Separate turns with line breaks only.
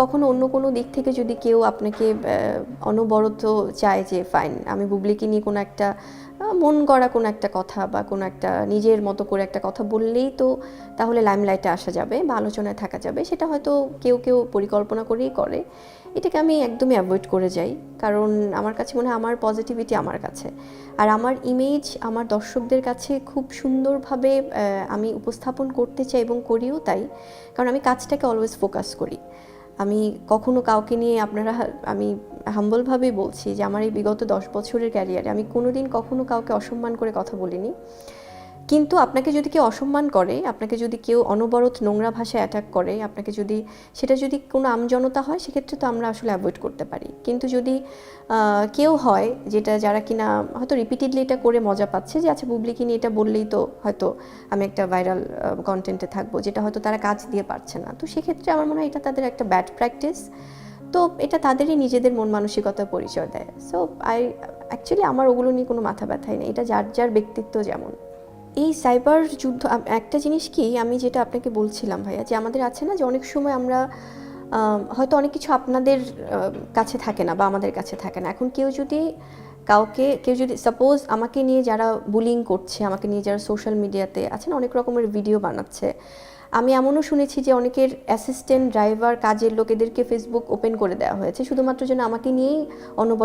কখনো অন্য কোনো দিক থেকে যদি কেউ আপনাকে অনবরত চায় যে, ফাইন, আমি বুবলিকে নিয়ে কোনো একটা মন গড়া কোনো একটা কথা বা কোনো একটা নিজের মতো করে একটা কথা বললেই তো তাহলে লাইমলাইটে আসা যাবে বা আলোচনায় থাকা যাবে, সেটা হয়তো কেউ কেউ পরিকল্পনা করেই করে। এটাকে আমি একদমই অ্যাভয়েড করে যাই, কারণ আমার কাছে মনে হয় আমার পজিটিভিটি আমার কাছে। আর আমার ইমেজ আমার দর্শকদের কাছে খুব সুন্দরভাবে আমি উপস্থাপন করতে চাই এবং করিও তাই, কারণ আমি কাজটাকে অলওয়েজ ফোকাস করি। আমি কখনো কাউকে নিয়ে আপনারা আমি হাম্বলভাবেই বলছি যে আমার এই বিগত দশ বছরের ক্যারিয়ারে আমি কোনোদিন কখনো কাউকে অসম্মান করে কথা বলিনি। কিন্তু আপনাকে যদি কেউ অসম্মান করে, আপনাকে যদি কেউ অনবরত নোংরা ভাষায় অ্যাটাক করে, আপনাকে যদি, সেটা যদি কোনো আমজনতা হয়, সেক্ষেত্রে তো আমরা আসলে অ্যাভয়েড করতে পারি। কিন্তু যদি কেউ হয় যেটা যারা কিনা হয়তো রিপিটেডলি এটা করে মজা পাচ্ছে যে আচ্ছা বুবলিকে নিয়ে এটা বললেই তো হয়তো আমি একটা ভাইরাল কন্টেন্টে থাকব যেটা হয়তো তারা কাজ দিয়ে পারছে না। তো সেক্ষেত্রে আমার মনে হয় এটা তাদের একটা ব্যাড প্র্যাকটিস তো এটা তাদেরই নিজেদের মন মানসিকতার পরিচয় দেয়। সো আই অ্যাকচুয়ালি আমার ওগুলো নিয়ে কোনো মাথা ব্যথাই নেই। এটা যার যার ব্যক্তিত্ব যেমন। এই সাইবার যুদ্ধ একটা জিনিস কি আমি যেটা আপনাকে বলছিলাম ভাইয়া, যে আমাদের আছে না যে অনেক সময় আমরা হয়তো অনেক কিছু আপনাদের কাছে থাকে না বা আমাদের কাছে থাকে না। এখন কেউ যদি কাউকে, কেউ যদি সাপোজ আমাকে নিয়ে যারা বুলিং করছে, আমাকে নিয়ে যারা সোশ্যাল মিডিয়াতে আছে না, অনেক রকমের ভিডিও বানাচ্ছে। আমি এমনও শুনেছি যে অনেকের অ্যাসিস্ট্যান্ট ড্রাইভার কাজের লোকেদেরকে ফেসবুক ওপেন করে দেওয়া হয়েছে, শুধুমাত্র যেন আমাকে নিয়েই অনবর